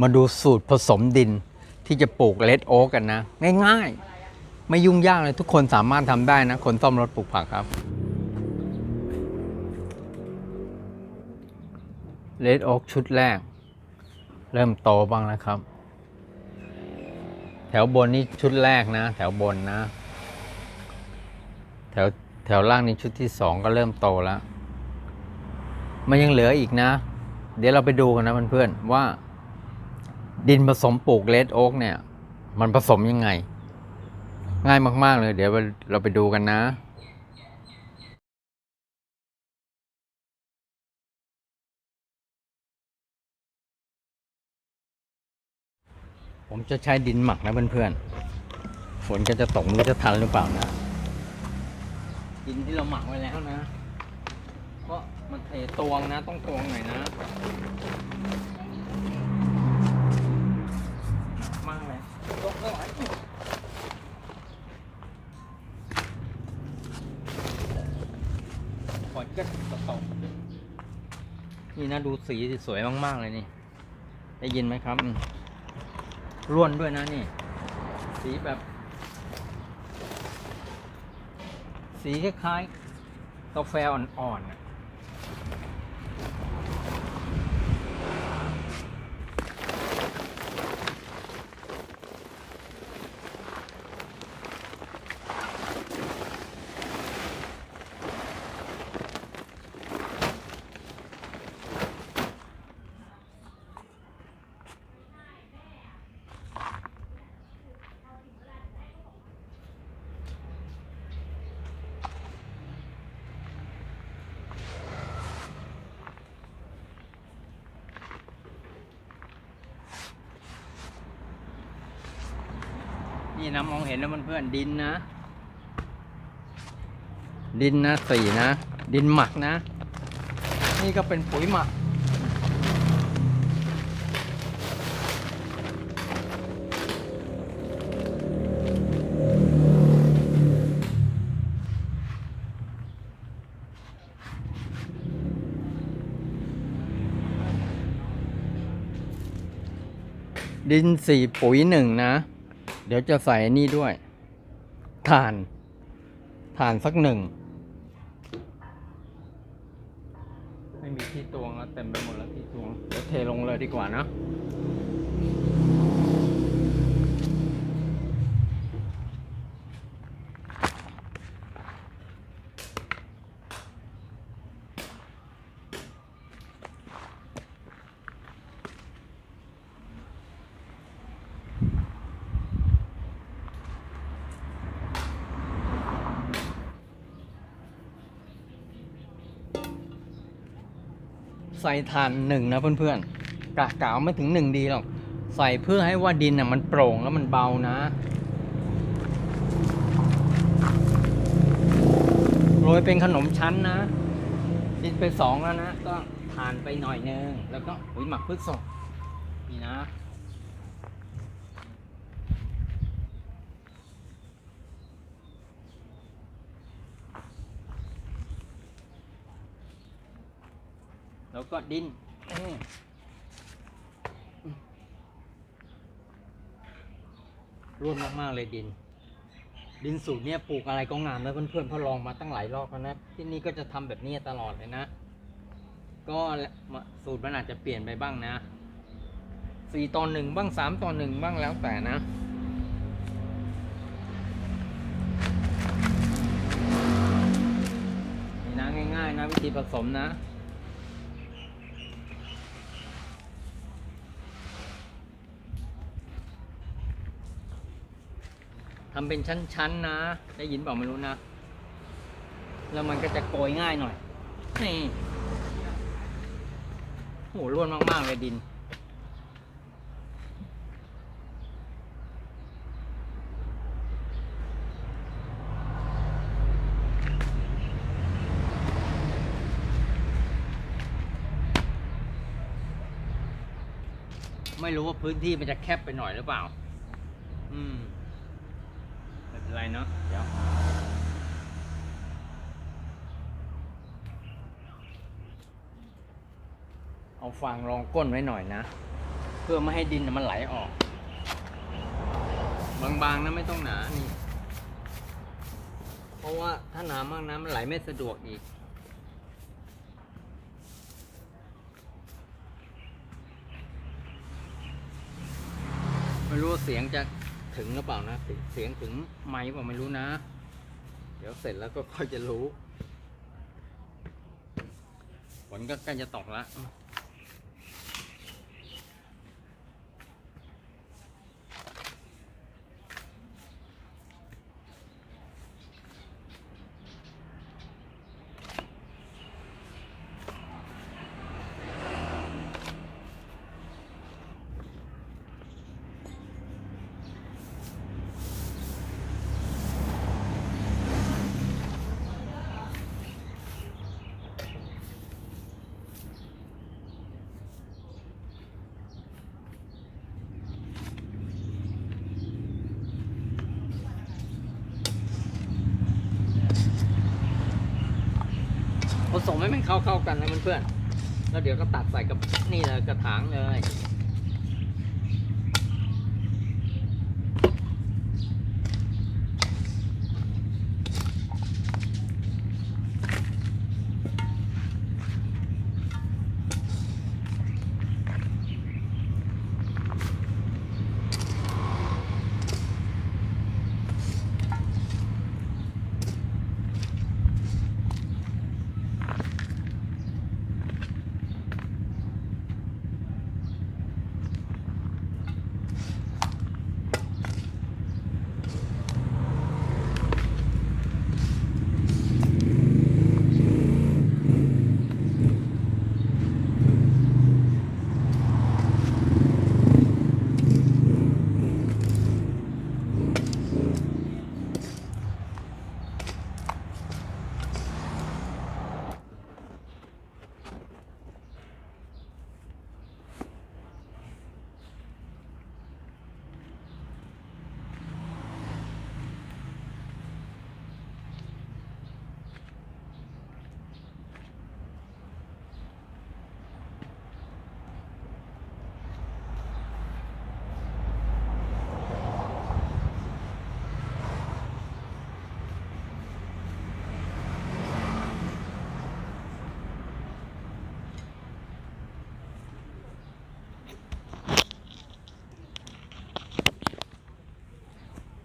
มาดูสูตรผสมดินที่จะปลูกเลดโอ๊กกันนะ ง่ายๆ ไม่ยุ่งยากเลยทุกคนสามารถทำได้นะ คนซ่อมรถปลูกผักครับเลดโอ๊กชุดแรก เริ่มโตบ้างแล้วครับ แถวบนนี่ชุดแรกนะ แถวบนนะ แถวแถวล่างนี่ชุดที่สองก็เริ่มโตแล้ว มันยังเหลืออีกนะ เดี๋ยวเราไปดูกันนะเพื่อนๆว่า ดินผสมปลูกเลดโอ๊กเนี่ย มันผสมยังไง ง่ายมาก ๆ เลย เดี๋ยวเราไปดูกันนะผมจะใช้ดินหมักนะเพื่อนๆ ฝนก็จะตกไม่รู้จะทันหรือเปล่านะ ดินที่เราหมักไว้แล้วนะเพราะมันเทตวงนะ ต้องตวงหน่อยนะ นก็ตกนี่นะดูสีสวยมาก ๆ เลยนี่ ได้ยินไหมครับร่วนด้วยนะนี่ สีแบบ สีคล้ายๆกาแฟอ่อนๆ นี่นะมองเห็นแล้วมันเพื่อนดินนะ ดินนะสีนะ ดินหมักนะ นี่ก็เป็นปุ๋ยหมัก ดินสี่ปุ๋ยหนึ่งนะ เดี๋ยวจะใส่นี่ด้วยถ่านถ่านสักหนึ่ง ไม่มีที่ตวงแล้วเต็มไปหมดแล้วที่ตวงเดี๋ยวเทลงเลยดีกว่านะ ใส่ทานหนึ่งนะเพื่อนๆกะกาวไม่ถึงหนึ่งดีหรอก ใส่เพื่อให้ว่าดินน่ะมันโปร่งแล้วมันเบานะโรยเป็นขนมชั้นนะดินไปสองแล้วนะ ก็ทานไปหน่อยนึง แล้วก็ปุ๋ยหมักพืชสดนี่นะ แล้วก็ดินร่วนมากๆเลยดิน ดินสูตรเนี้ยปลูกอะไรก็งามแล้วเพื่อนๆเพราะลองมาตั้งหลายรอบแล้วนะที่นี่ก็จะทำแบบนี้ตลอดเลยนะ ก็สูตรมันอาจจะเปลี่ยนไปบ้างนะสี่ต่อหนึ่งบ้างสามต่อหนึ่งบ้างแล้วแต่นะนี่นะง่ายๆนะวิธีผสมนะ ทำเป็นชั้นๆนะ ได้ยินเปล่าไม่รู้นะ แล้วมันก็จะโกยง่ายหน่อย นี่โหร่วนมาก ๆ เลยดิน ไม่รู้ว่าพื้นที่มันจะแคบไปหน่อยหรือเปล่า อืม ไม่เป็นไรเนาะเดี๋ยวเอาฟางรองก้นไว้หน่อยนะ เพื่อไม่ให้ดินน่ะมันไหลออก บางๆนะไม่ต้องหนานี่เพราะว่าถ้าหนามากน้ำมันไหลไม่สะดวกอีกไม่รู้เสียงจะ ถึงหรือเปล่านะ เสียงถึงไมค์เปล่าไม่รู้นะ เดี๋ยวเสร็จแล้วก็ค่อยจะรู้ ฝนก็ใกล้จะตกแล้ว สมให้มันเข้าเข้าๆกันนะเพื่อนๆแล้วเดี๋ยวก็ตัดใส่กับนี่เลยกระถางเลย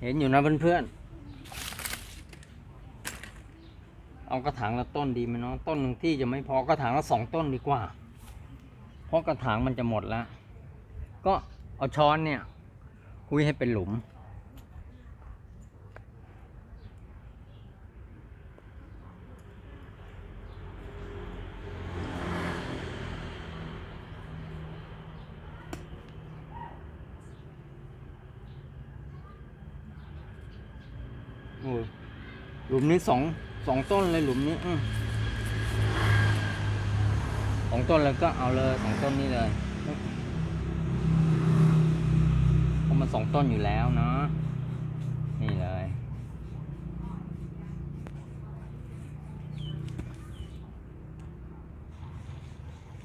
เห็นอยู่นะเพื่อนๆ เอากระถางละต้นดีไหมเนาะต้นหนึ่งที่จะไม่พอกระถางละสองต้นดีกว่า เพราะกระถางมันจะหมดแล้ว ก็เอาช้อนเนี่ยคุยให้เป็นหลุม หลุมนี้สองสองต้นเลยหลุมนี้อสองต้นเลยก็เอาเลยสองต้นนี้เลยเพราะมันสองต้นอยู่แล้วเนาะนี่เลย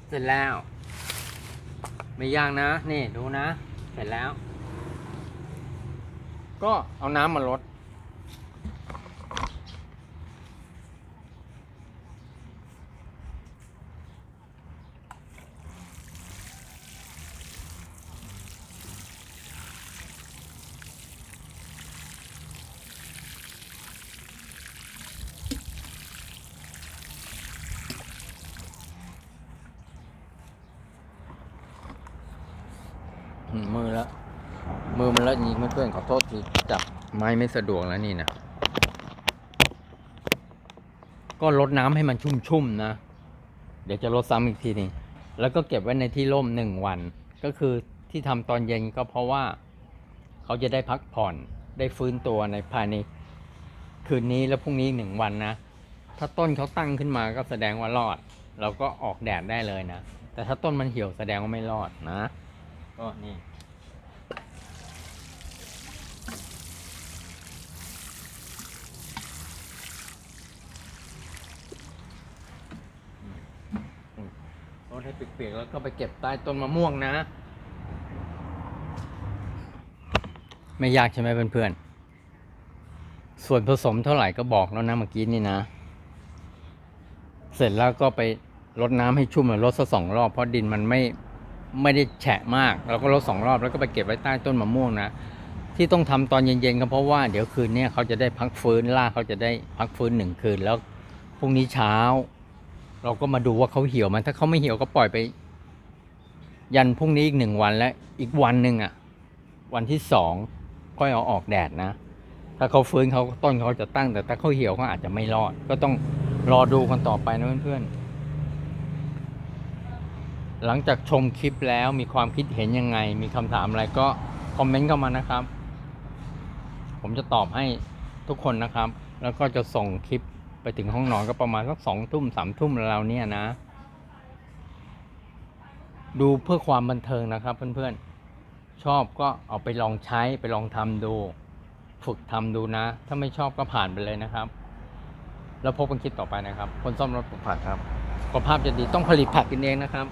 เสร็จแล้ว ไม่ยากนะ นี่ดูนะ เสร็จแล้ว ก็เอาน้ำมาลด มือแล้วมือมันล้วยิงเพื่อนขอโทษทีจับไม้ไม่สะดวกแล้วนี่นะก็ลดน้ำให้มันชุ่มๆนะ เดี๋ยวจะลดซ้ำอีกทีนึงแล้วก็เก็บไว้ในที่ร่มหนึ่งวัน ก็คือที่ทำตอนเย็นก็เพราะว่าเขาจะได้พักผ่อนได้ฟื้นตัวในภายในคืนนี้แล้วพรุ่งนี้หนึ่งวันนะ ถ้าต้นเขาตั้งขึ้นมาก็แสดงว่ารอด เราก็ออกแดดได้เลยนะ แต่ถ้าต้นมันเหี่ยวแสดงว่าไม่รอดนะ ก็นี่รดให้เปียกๆแล้วก็ไปเก็บใต้ต้นมะม่วงนะ ไม่ยากใช่ไหมเพื่อนๆ ส่วนผสมเท่าไหร่ก็บอกแล้วนะเมื่อกี้นี่นะ เสร็จแล้วก็ไปรดน้ำให้ชุ่มรดสักสองรอบเพราะดินมันไม่ ไม่ได้แฉะมาก เราก็รดสองรอบแล้วก็ไปเก็บไว้ใต้ต้นมะม่วงนะ ที่ต้องทำตอนเย็นๆก็เพราะว่าเดี๋ยวคืนนี้เขาจะได้พักฟื้นล่าเขาจะได้พักฟื้นหนึ่งคืนแล้วพรุ่งนี้เช้า เราก็มาดูว่าเขาเหี่ยวไหมันถ้าเขาไม่เหี่ยวก็ปล่อยไป ยันพรุ่งนี้อีกหนึ่งวันและอีกวันหนึ่งอะ วันที่สองค่อยเอาออกแดดนะ ถ้าเขาฟื้นเขาต้นเขาจะตั้ง แต่ถ้าเขาเหี่ยวเขาอาจจะไม่รอด ก็ต้องรอดูกันต่อไปนะเพื่อนๆ หลังจากชมคลิปแล้วมีความคิดเห็นยังไง มีคำถามอะไรก็คอมเมนต์เข้ามานะครับ ผมจะตอบให้ทุกคนนะครับ แล้วก็จะส่งคลิปไปถึงห้องนอนก็ประมาณสักสองทุ่มสามทุ่มแล้วเนี่ยนะ ดูเพื่อความบันเทิงนะครับเพื่อนๆ ชอบก็เอาไปลองใช้ไปลองทำดู ฝึกทำดูนะ ถ้าไม่ชอบก็ผ่านไปเลยนะครับ แล้วพบกันคลิปต่อไปนะครับ คนซ่อมรถปลูกผักครับสุขภาพจะดีต้องผลิตผักกินเองนะครับ